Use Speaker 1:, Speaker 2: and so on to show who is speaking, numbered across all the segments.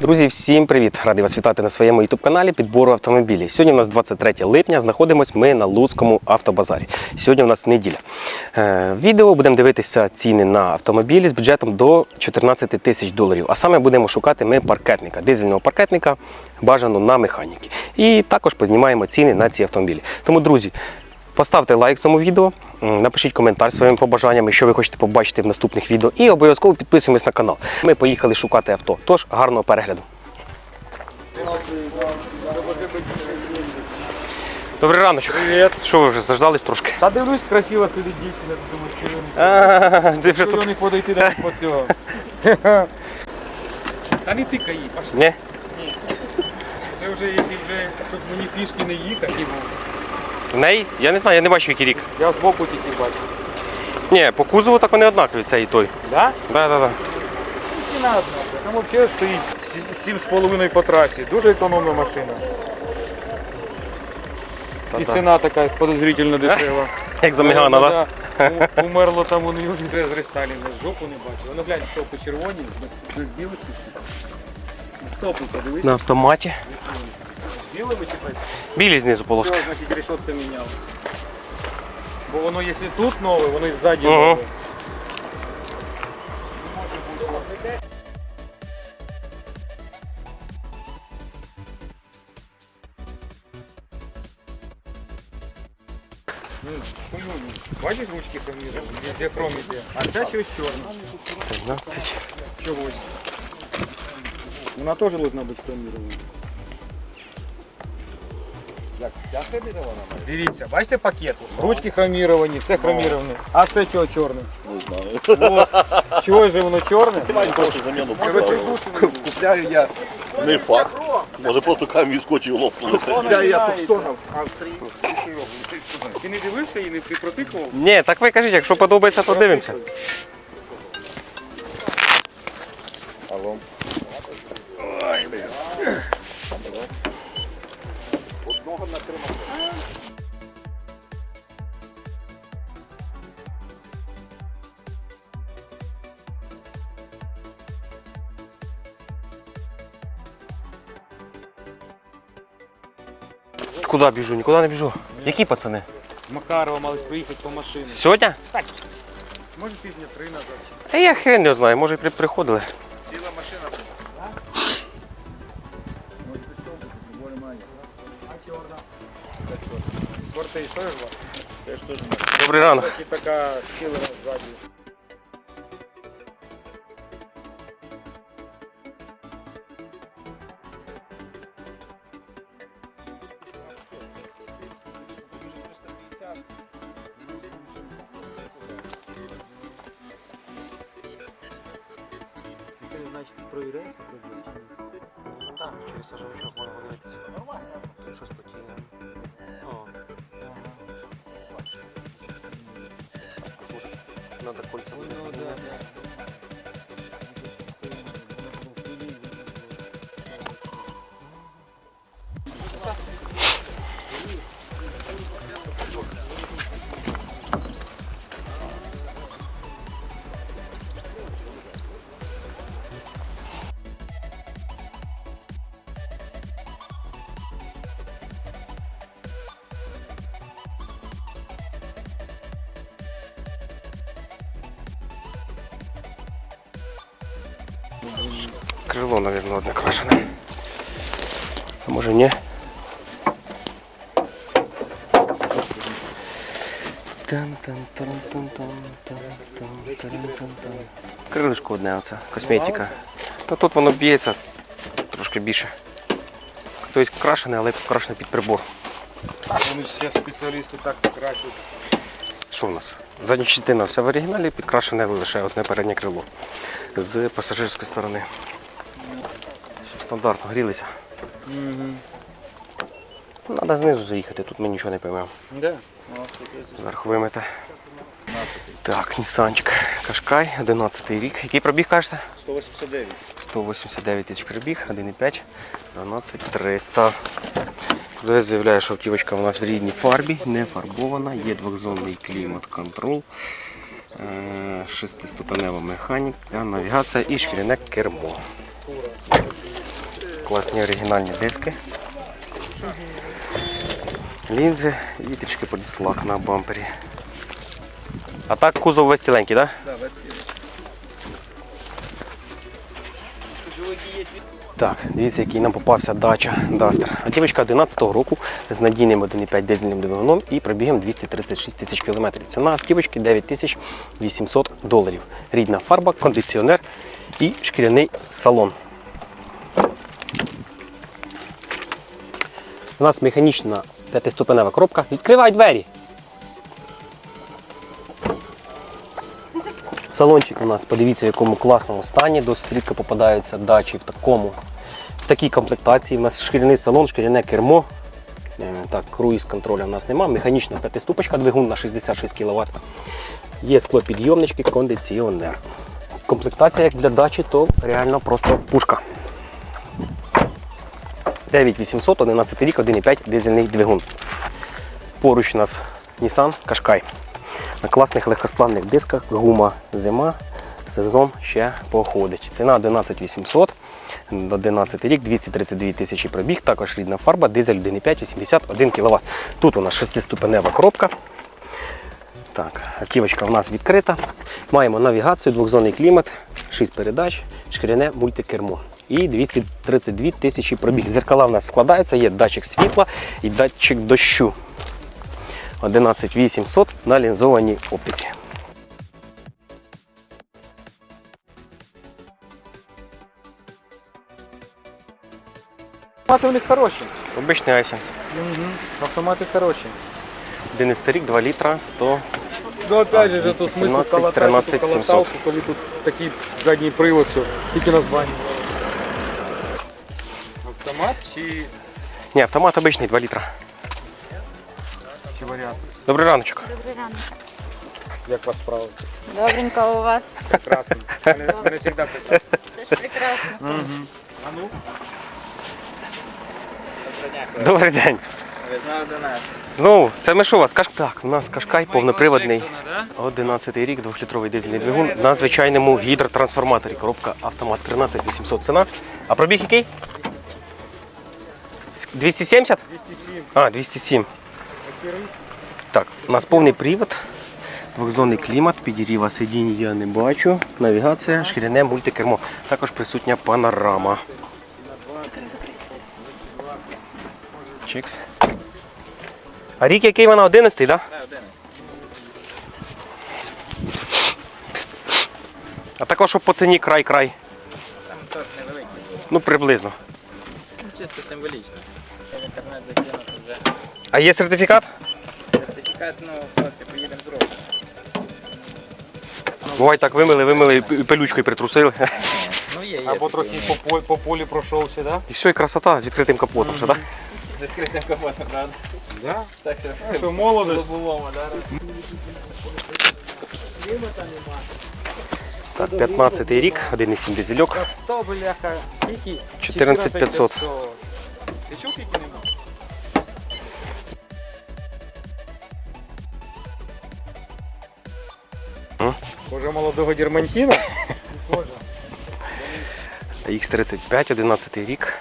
Speaker 1: Друзі, всім привіт! Радий вас вітати на своєму youtube каналі підбору автомобілів. Сьогодні у нас 23 липня. Знаходимось ми на Луцькому автобазарі. Сьогодні у нас неділя. Е, відео будемо дивитися ціни на автомобілі з бюджетом до 14 тисяч доларів. А саме будемо шукати ми паркетника, дизельного паркетника, бажано на механіки. І також познімаємо ціни на ці автомобілі. Тому, друзі, Поставте лайк цьому відео, напишіть коментар своїми побажаннями, що ви хочете побачити в наступних відео, і обов'язково підписуємось на канал. Ми поїхали шукати авто. Тож гарного перегляду. Добрий раночок.
Speaker 2: Привіт.
Speaker 1: Що ви вже заждались трошки?
Speaker 2: Та дивлюсь, красиво сидить дівчина, думаю, що
Speaker 1: вже тут.
Speaker 2: вони подойти до по цього. Та не тикай її, Паша.
Speaker 1: Ні?
Speaker 2: Це вже, якщо вже, щоб мені пішки не їхати,
Speaker 1: неї? Я не знаю, я не бачив який рік.
Speaker 2: я збоку тільки бачу.
Speaker 1: Ні, по кузову так вони однакові, цей і той.
Speaker 2: Да?
Speaker 1: Да, да, да.
Speaker 2: Ціна одна. Там взагалі стоїть 7,5 по трасі. Дуже економна машина. І
Speaker 1: Та-та.
Speaker 2: ціна така подозрительно дешева.
Speaker 1: Як за Мегана, да?
Speaker 2: да. Умерло там у них вже з рестайлінга, жопу не бачив. Воно глянь, стопи червоні, без, без білих. Стопи, подивись.
Speaker 1: На автоматі.
Speaker 2: Білими чи без?
Speaker 1: Білі знизу
Speaker 2: Все,
Speaker 1: полоски.
Speaker 2: значить решетка міняла. Бо воно, якщо тут нове, воно і ззаді
Speaker 1: Ага.
Speaker 2: нове. Не може бути слабке. Ну, по-моєму, Бачиш ручки хроміровані? Де хром іде? А це щось чорне.
Speaker 1: 15.
Speaker 2: Чогось. Вона теж должна бути хромірована.
Speaker 3: Як вся хромірована?
Speaker 2: Дивіться, бачите пакет? Ручки хроміровані, все хроміроване. А це чого чорне?
Speaker 3: Не знаю.
Speaker 2: От. Чого ж воно чорне?
Speaker 3: Заміну.
Speaker 2: Короче,
Speaker 3: поставив. Купляю я не факт. Може просто камінь скотчів лопнули. Купляю я Туксонов Австрії.
Speaker 2: Ти не дивився і не ти протикував?
Speaker 1: Ні, так ви кажіть, якщо подобається, то дивимося.
Speaker 3: Алло.
Speaker 1: Куди біжу? Нікуди не біжу. Які пацани?
Speaker 2: Макарова мали приїхати по машині.
Speaker 1: Сьогодні? Так.
Speaker 2: Може тижня три назад.
Speaker 1: Та я хрен не знаю, може при- приходили.
Speaker 2: Що вас?
Speaker 3: Теж теж
Speaker 1: Добрий ранок.
Speaker 2: І така сіла ззаді. Значить провіряється
Speaker 1: Так, через сажовичок можна подивитися. Тут щось потіє. Надо кольца. Понял, да, поміняти. Крило, мабуть, одне крашене. А може ні? Крилишко одне оце, косметика. Та тут воно б'ється трошки більше. Тобто крашене, але крашене під прибор.
Speaker 2: Вони ж зараз спеціалісти так красять.
Speaker 1: Що в нас? Задня частина вся в оригіналі, підкрашене лише одне переднє крило з пасажирської сторони. Все стандартно грілися. Треба знизу заїхати, тут ми нічого не поймемо.
Speaker 2: Да.
Speaker 1: Зверху вимити. Так, Нісанчик. Кашкай, 11 рік. Який пробіг кажете?
Speaker 2: 189.
Speaker 1: 189 тисяч пробіг, 1,5, 12 300. Вже заявляє, що автівочка у нас в рідній фарбі, не фарбована, є двохзонний клімат-контроль, е, шестиступенева механіка, навігація і шкіряне кермо. Класні оригінальні диски. Лінзи і трішки поліслак на бампері. А так кузов весь ціленький, так?
Speaker 2: Да, вот ці.
Speaker 1: Так, дивіться, який нам попався дача Duster. Автівочка 11-го року з надійним 1,5 дизельним двигуном і пробігом 236 тисяч кілометрів. Ціна автівочки 9800 доларів. Рідна фарба, кондиціонер і шкіряний салон. У нас механічна п'ятиступенева коробка. Відкривай двері! Салончик у нас, подивіться, в якому класному стані. Досить рідко попадаються дачі в такому. В такій комплектації. У нас шкіряний салон, шкіряне кермо. Е, Так, круїз контроля у нас немає. Механічна п'ятиступочка, двигун на 66 кВт. Є склопідйомнички, кондиціонер. Комплектація як для дачі, то реально просто пушка. 9800, 11 рік, 1,5 дизельний двигун. Поруч у нас Nissan Qashqai. На класних легкосплавних дисках гума зима, сезон ще походить. Ціна 11 800, 11 рік, 232 тисячі пробіг, також рідна фарба, дизель 1,5, 81 кВт. Тут у нас шестиступенева коробка. Так, автівочка у нас відкрита. Маємо навігацію, двохзонний клімат, 6 передач, шкіряне мультикермо. І 232 тисячі пробіг. Зеркала у нас складаються, є датчик світла і датчик дощу. 11800 на лінзованій оптиці.
Speaker 2: Автомати у них хороші.
Speaker 1: Обичний айсен.
Speaker 2: Автомати хороші.
Speaker 1: 11 рік, 2 літра, 100.
Speaker 2: Ну опять же, тут
Speaker 1: 217,
Speaker 2: смисл колотати,
Speaker 1: 13
Speaker 2: тут
Speaker 1: 700.
Speaker 2: коли тут такий задній привод, все, тільки названня. Автомат чи,
Speaker 1: Ні, автомат обичний, 2 літра.
Speaker 2: Варіант?
Speaker 1: Добрий раночок.
Speaker 4: Добрий ранок.
Speaker 2: Як вас справи?
Speaker 4: Добренько у вас.
Speaker 2: Прекрасно. Мене, мене завжди питають.
Speaker 4: Це ж прекрасно.
Speaker 2: А ну?
Speaker 1: Добрий день.
Speaker 2: Ви знали до нас.
Speaker 1: Знову, це ми що у вас? Каш... Так, у нас кашкай повноприводний.
Speaker 2: Джексона,
Speaker 1: 11 рік, 2-літровий дизельний двигун на звичайному гідротрансформаторі. Коробка автомат 13800 ціна. А пробіг який? С- 270?
Speaker 2: 207.
Speaker 1: А, 207. Так, у нас повний привод, двохзонний клімат, підігріва сидінь я не бачу. Навігація, шкіряне мультикермо. Також присутня панорама. Чикс. А рік який вона 11, так? Да?
Speaker 2: Да, 11.
Speaker 1: А також щоб по ціні край-край.
Speaker 2: Там теж невеликий.
Speaker 1: Ну, приблизно.
Speaker 2: Чисто символічно. Інтернет закинути вже.
Speaker 1: А є сертифікат?
Speaker 2: Сертифікат, ну, хлопці, поїдемо зробимо.
Speaker 1: Буває так вимили, вимили і пилючкою притрусили.
Speaker 2: Ну, є, є.
Speaker 5: Або трохи по, полі- по полі пройшовся, да?
Speaker 1: І все, і красота з відкритим капотом. Ще, да?
Speaker 2: З відкритим капотом, правда?
Speaker 5: Да?
Speaker 2: Так що,
Speaker 5: А що, молодость?
Speaker 2: по-булому, да?
Speaker 1: Так, 15 рік, 1,7 дизельок.
Speaker 2: То, бляха, скільки?
Speaker 1: 14500.
Speaker 2: Ти чув, скільки нема?
Speaker 5: Може молодого дермантіна?
Speaker 1: X35, 11 рік,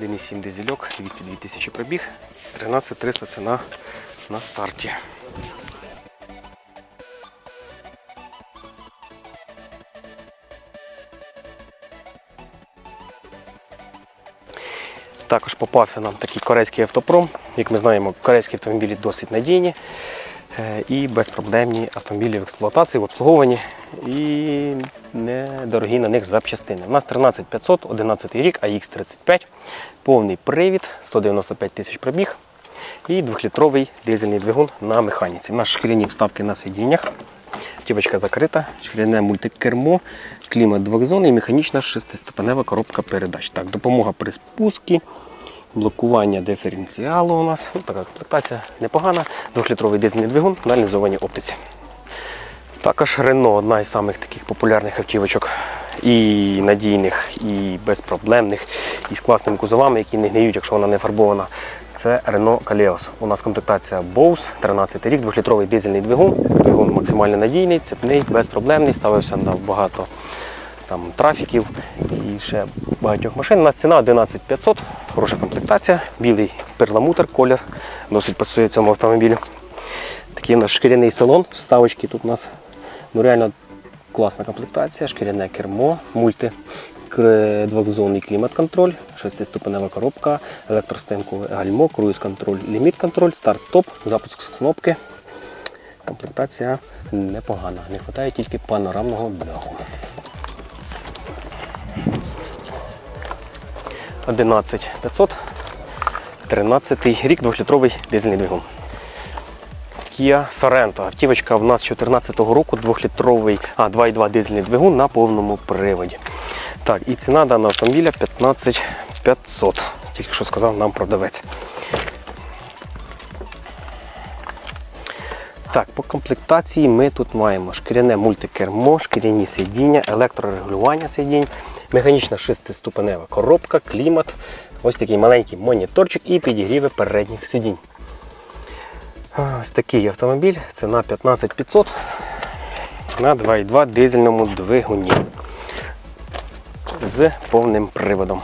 Speaker 1: 1,7 дизельок, 202 тисячі пробіг, 13300 ціна на старті. Також попався нам такий корейський автопром. Як ми знаємо, корейські автомобілі досить надійні і безпроблемні автомобілі в експлуатації, в обслуговуванні і недорогі на них запчастини. У нас 13500, 11 рік, AX35, повний привід, 195 тисяч пробіг і 2-літровий дизельний двигун на механіці. У нас шкіряні вставки на сидіннях. Тівочка закрита, шкіряне мультикермо, клімат двохзонний, механічна шестиступенева коробка передач. Так, допомога при спуску, блокування диференціалу у нас. Ну, така комплектація непогана. Двохлітровий дизельний двигун на лінзованій оптиці. Також Renault одна із самих таких популярних автівочок і надійних, і безпроблемних, і з класними кузовами, які не гниють, якщо вона не фарбована. Це Renault Kaleos. У нас комплектація Bose, 13 рік, 2-літровий дизельний двигун. Двигун максимально надійний, цепний, безпроблемний, ставився на багато там трафіків і ще багатьох машин. У нас ціна 11 500, хороша комплектація, білий перламутр, колір, досить пасує цьому автомобілю. Такий у нас шкіряний салон, вставочки тут у нас ну, реально класна комплектація, шкіряне кермо, мульти, двохзонний клімат-контроль, шестиступенева коробка, електростенкове гальмо, круїз-контроль, ліміт-контроль, старт-стоп, запуск з кнопки. Комплектація непогана. Не вистачає тільки панорамного бляху. 11 500, 13 рік, 2-літровий дизельний двигун. Kia Sorento. Автівочка в нас 2014 року, 2-літровий, а 2,2 дизельний двигун на повному приводі. Так, і ціна даного автомобіля 15500. Тільки що сказав нам продавець. Так, по комплектації ми тут маємо шкіряне мультикермо, шкіряні сидіння, електрорегулювання сидінь, механічна шестиступенева коробка, клімат, ось такий маленький моніторчик і підігріви передніх сидінь. Ось такий автомобіль, ціна 15 500 на 2,2 дизельному двигуні з повним приводом.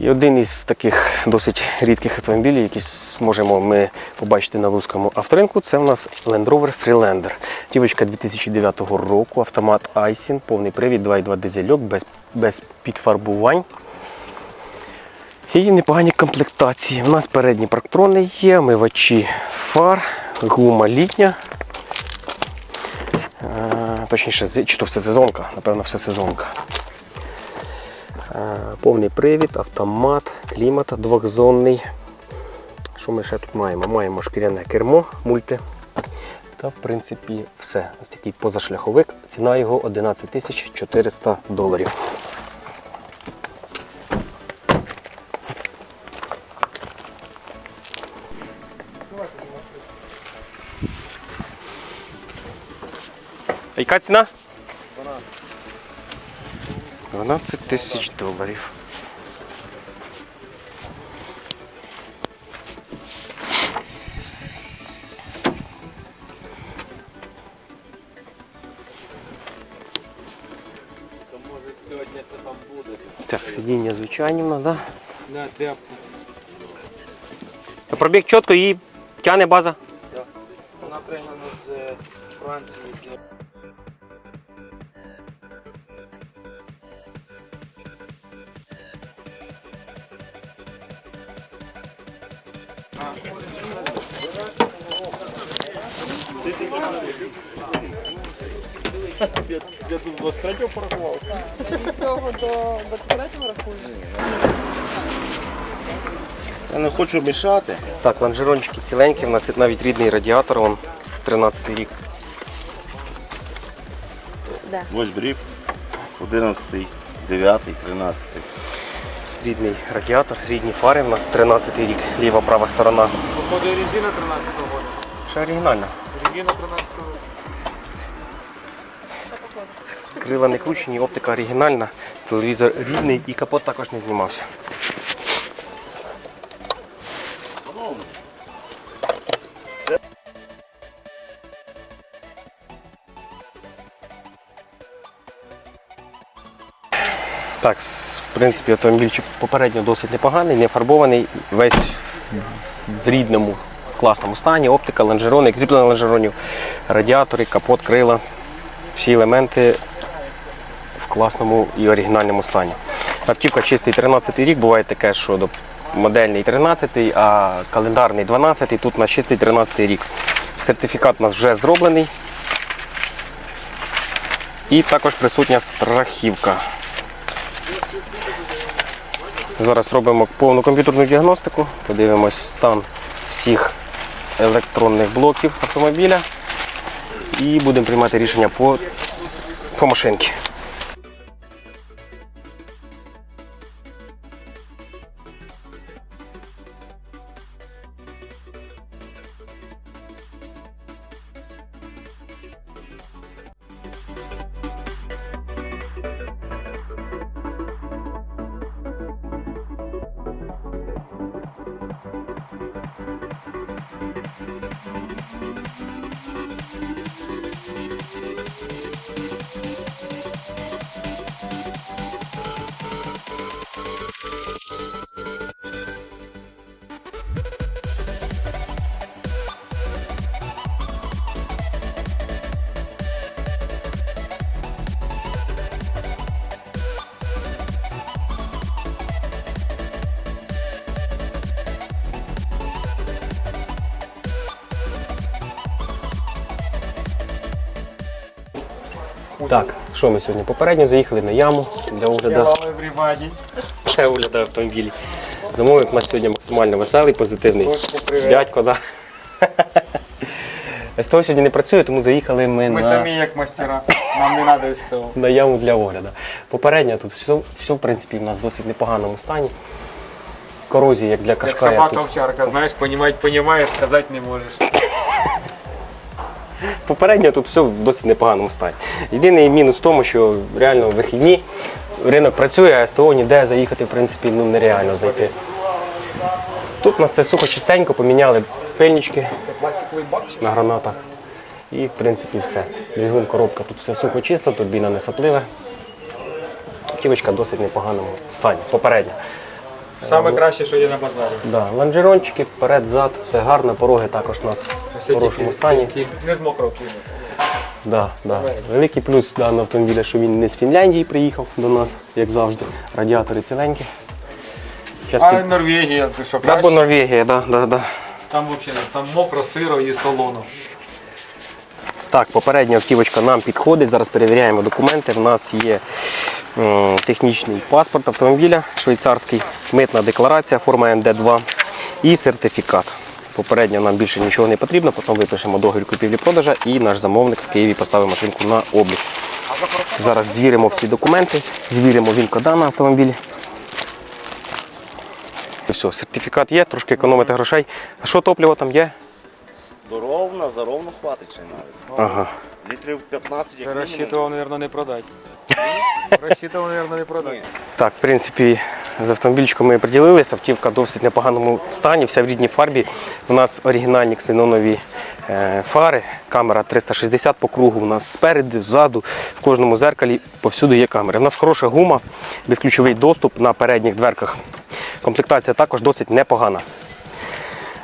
Speaker 1: І один із таких досить рідких автомобілів, які зможемо ми побачити на Луцькому авторинку, це у нас Land Rover Freelander. Тівочка 2009 року, автомат Айсін, повний привід, 2,2 дизельок, без, без підфарбувань. І непогані комплектації. У нас передні парктрони є, омивачі фар, гума літня. Е, Точніше, чи то все сезонка, напевно, все сезонка. Е, Повний привід, автомат, клімат двохзонний. Що ми ще тут маємо? Маємо шкіряне кермо, мульти. Та, в принципі, все. Ось такий позашляховик. Ціна його 11 тисяч 400 доларів. Яка ціна? 12 тисяч доларів. Так, сидіння звичайні в нас, так? Да?
Speaker 2: На
Speaker 1: пробіг чітко і тяне база.
Speaker 2: Вона пригнана з Франції, з
Speaker 4: Від цього до 23-го рахую.
Speaker 3: Я не хочу мішати.
Speaker 1: Так, лонжерончики ціленькі, у нас є навіть рідний радіатор, он 13 рік.
Speaker 3: Ось бриф. 11, 9, 13.
Speaker 1: Рідний радіатор, рідні фари, у нас 13 рік, ліва права сторона.
Speaker 2: Походу резина 13-го року.
Speaker 1: Ще оригінальна.
Speaker 2: Резина 13-го року.
Speaker 1: Крила не кручені, оптика оригінальна, телевізор рідний і капот також не знімався. Так, в принципі, автомобільчик попередньо досить непоганий, не фарбований, весь в рідному класному стані, оптика, лонжерони, кріплення лонжеронів, радіатори, капот, крила, всі елементи в класному і оригінальному стані. Автівка чистий 13 рік, буває таке, що модельний 13, а календарний 12, тут на чистий 13 рік. Сертифікат у нас вже зроблений. І також присутня страхівка. Зараз робимо повну комп'ютерну діагностику, подивимось стан всіх електронних блоків автомобіля і будемо приймати рішення по, по машинці. Так, що ми сьогодні? Попередньо заїхали на яму для огляду. Ще огляду автомобілі. Замовник у нас сьогодні максимально веселий, позитивний. Дядько, да. СТО сьогодні не працює, тому заїхали ми,
Speaker 5: Ми
Speaker 1: на,
Speaker 5: самі як мастера. Нам не треба СТО.
Speaker 1: на яму для огляду. Попередньо тут все, все в принципі в нас в досить непоганому стані. Корозії, як для
Speaker 5: Як
Speaker 1: кашкая.
Speaker 5: собака
Speaker 1: Тут.
Speaker 5: овчарка, знаєш, понімати понімаєш, сказати не можеш.
Speaker 1: Попередньо тут все в досить непоганому стані. Єдиний мінус в тому, що реально в вихідні ринок працює, а СТО ніде заїхати в принципі ну, нереально знайти. Тут у нас все сухо чистенько, поміняли пильнички на гранатах. І в принципі все. Двигун, коробка, тут все сухо чисто, турбіна не сапливе. Автівочка досить непоганому стані. Попередня.
Speaker 5: Саме краще, що є на базарі.
Speaker 1: Да, лонжерончики, перед, зад, все гарно, пороги також у нас в хорошому стані.
Speaker 5: Не з мокрого кинути.
Speaker 1: Да, да. Великий плюс даного автомобіля, що він не з Фінляндії приїхав до нас, як завжди. Радіатори ціленькі. Щас
Speaker 5: А
Speaker 1: під...
Speaker 5: Норвегія, ти що,
Speaker 1: Да, бо
Speaker 5: краще?
Speaker 1: Норвегія, да, да, да.
Speaker 5: Там взагалі там мокро, сиро і солоно.
Speaker 1: Так, попередня автівочка нам підходить. Зараз перевіряємо документи. У нас є технічний паспорт автомобіля швейцарський, митна декларація, форма МД2 і сертифікат. Попередньо нам більше нічого не потрібно, потім випишемо договір купівлі-продажа і наш замовник в Києві поставить машинку на облік. Зараз звіримо всі документи, звіримо він кода на автомобілі. Все, сертифікат є, трошки економити грошей. А що топливо там є?
Speaker 3: Доровна, заровно хватить ще навіть.
Speaker 1: Ага.
Speaker 3: Літрів 15 як мінімум.
Speaker 5: Розчитував, мабуть, не продати. Розчитував, мабуть, не продати.
Speaker 1: Так, в принципі, з автомобільчиком ми приділилися. Автівка в досить непоганому стані, вся в рідній фарбі. У нас оригінальні ксенонові е, фари, камера 360 по кругу. У нас спереду, ззаду, в кожному зеркалі повсюди є камери. У нас хороша гума, безключовий доступ на передніх дверках. Комплектація також досить непогана.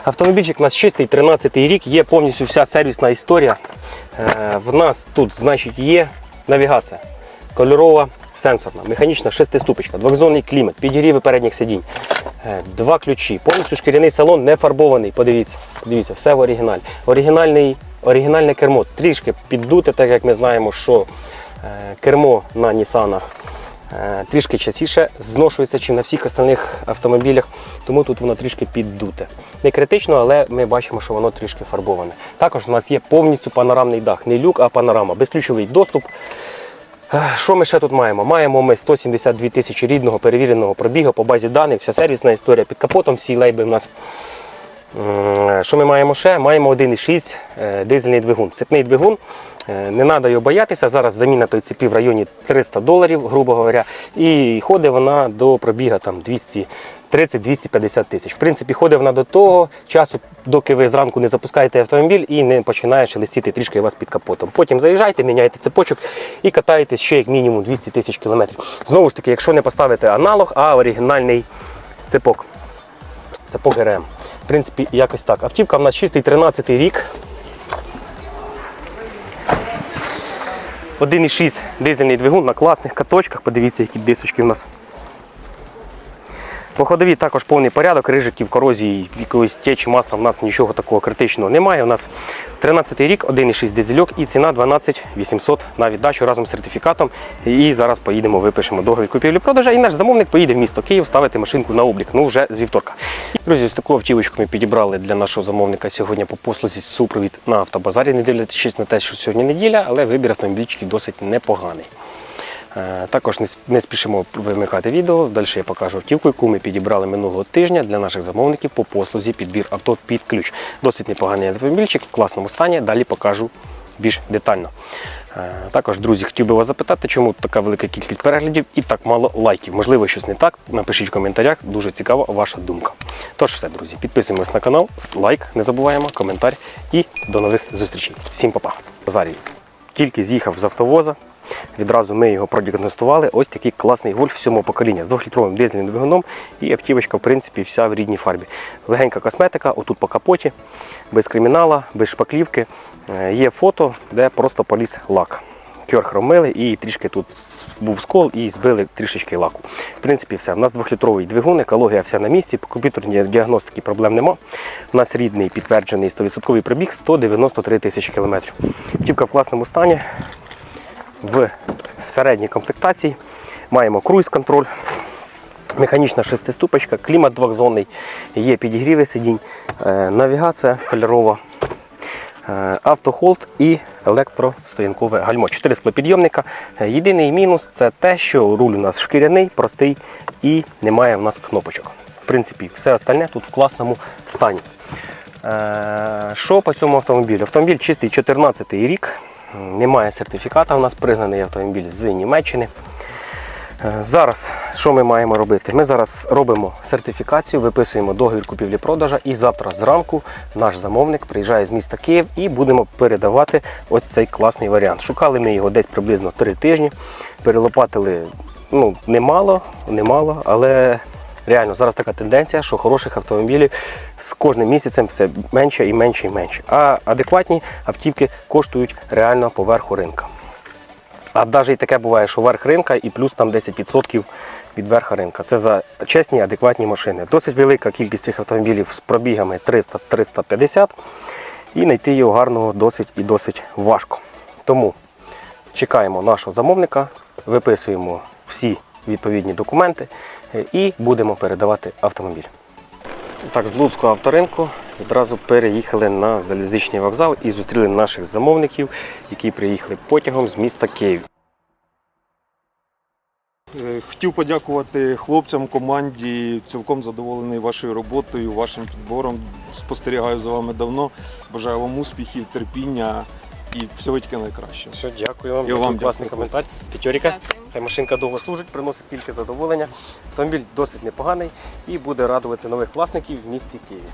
Speaker 1: Автомобільчик у нас чистий, 13 рік, є повністю вся сервісна історія. Е, В нас тут, значить, є навігація кольорова, сенсорна, механічна шестиступочка, двохзонний клімат, підігріви передніх сидінь, е, два ключі, повністю шкіряний салон не фарбований. Подивіться, подивіться, все в оригіналі. Оригінальний, оригінальне кермо трішки піддуте, так як ми знаємо, що е, кермо на Нісанах трішки частіше зношується, ніж на всіх остальних автомобілях, тому тут воно трішки піддуте. Не критично, але ми бачимо, що воно трішки фарбоване. Також у нас є повністю панорамний дах, не люк, а панорама, безключовий доступ. Е, Що ми ще тут маємо? Маємо ми 172 тисячі рідного перевіреного пробігу по базі даних, вся сервісна історія під капотом, всі лейби в нас. М, Що ми маємо ще? Маємо 1,6 е, дизельний двигун. Цепний двигун. Е, Не треба його боятися. Зараз заміна той цепі в районі 300 доларів, грубо говоря. І ходить вона до пробіга там 230-250 тисяч. В принципі, ходить вона до того часу, доки ви зранку не запускаєте автомобіль і не починає шелестіти трішки вас під капотом. Потім заїжджайте, міняєте цепочок і катаєтесь ще як мінімум 200 тисяч кілометрів. Знову ж таки, якщо не поставити аналог, а оригінальний цепок. Цепок ГРМ. В принципі, якось так. Автівка в нас чистий 13 рік. 1,6 дизельний двигун на класних каточках. Подивіться, які дисочки в нас. По ходовій також повний порядок, рижиків, корозії, якоїсь течі масла в нас нічого такого критичного немає. У нас 13 рік, 1,6 дизельок і ціна 12 800 на віддачу разом з сертифікатом. І зараз поїдемо, випишемо договір купівлі-продажа. І наш замовник поїде в місто Київ ставити машинку на облік. Ну вже з вівторка. Друзі, ось таку автівочку ми підібрали для нашого замовника сьогодні по послузі супровід на автобазарі. Не дивлячись на те, що сьогодні неділя, але вибір автомобільчиків досить непоганий. Е, Також не спішимо вимикати відео. Далі я покажу автівку, яку ми підібрали минулого тижня для наших замовників по послузі підбір авто під ключ. Досить непоганий автомобільчик в класному стані. Далі покажу більш детально. Е, Також, друзі, хотів би вас запитати, чому така велика кількість переглядів і так мало лайків. Можливо, щось не так. Напишіть в коментарях. Дуже цікава ваша думка. Тож все, друзі, підписуємось на канал, лайк, не забуваємо, коментар і до нових зустрічей. Всім па-па. Зарій. Тільки з'їхав з автовоза. Відразу ми його продіагностували. Ось такий класний гольф сьомого покоління з 2-літровим дизельним двигуном і автівочка, в принципі, вся в рідній фарбі. Легенька косметика, отут по капоті, без кримінала, без шпаклівки. Е, Є фото, де просто поліз лак. Кьорх ромили і трішки тут був скол і збили трішечки лаку. В принципі, все. У нас двохлітровий двигун, екологія вся на місці, по комп'ютерній діагностики проблем нема. У нас рідний підтверджений 100% пробіг 193 тисячі кілометрів. Автівка в класному стані. В середній комплектації. Маємо круїз-контроль, механічна шестиступочка, клімат двохзонний, є підігріви сидінь, е, навігація кольорова, е, автохолд і електростоянкове гальмо. Чотири склопідйомника. Е, Єдиний мінус це те, що руль у нас шкіряний, простий і немає в нас кнопочок. В принципі, все остальне тут в класному стані. Що по цьому автомобілю? Автомобіль чистий 14 рік. Немає сертифіката. У нас пригнаний автомобіль з Німеччини. Е, Зараз що ми маємо робити? Ми зараз робимо сертифікацію, виписуємо договір купівлі-продажа і завтра зранку наш замовник приїжджає з міста Київ і будемо передавати ось цей класний варіант. Шукали ми його десь приблизно 3 тижні, перелопатили ну, немало, немало, але реально зараз така тенденція, що хороших автомобілів з кожним місяцем все менше і менше і менше. А адекватні автівки коштують реально поверху ринка. А навіть і таке буває, що верх ринка і плюс там 10% від верха ринка. Це за чесні, адекватні машини. Досить велика кількість цих автомобілів з пробігами 300-350 і знайти його гарного досить і досить важко. Тому чекаємо нашого замовника, виписуємо всі відповідні документи е, і будемо передавати автомобіль. Так, з Луцького авторинку відразу переїхали на залізничний вокзал і зустріли наших замовників, які приїхали потягом з міста Київ.
Speaker 6: Е, Хотів подякувати хлопцям, команді. Цілком задоволений вашою роботою, вашим підбором. Спостерігаю за вами давно. Бажаю вам успіхів, терпіння і всього тільки найкращого.
Speaker 1: Все, дякую вам.
Speaker 6: Я вам
Speaker 1: класний коментар. П'ятьоріка. Хай машинка довго служить, приносить тільки задоволення. Автомобіль досить непоганий і буде радувати нових власників в місті Києві.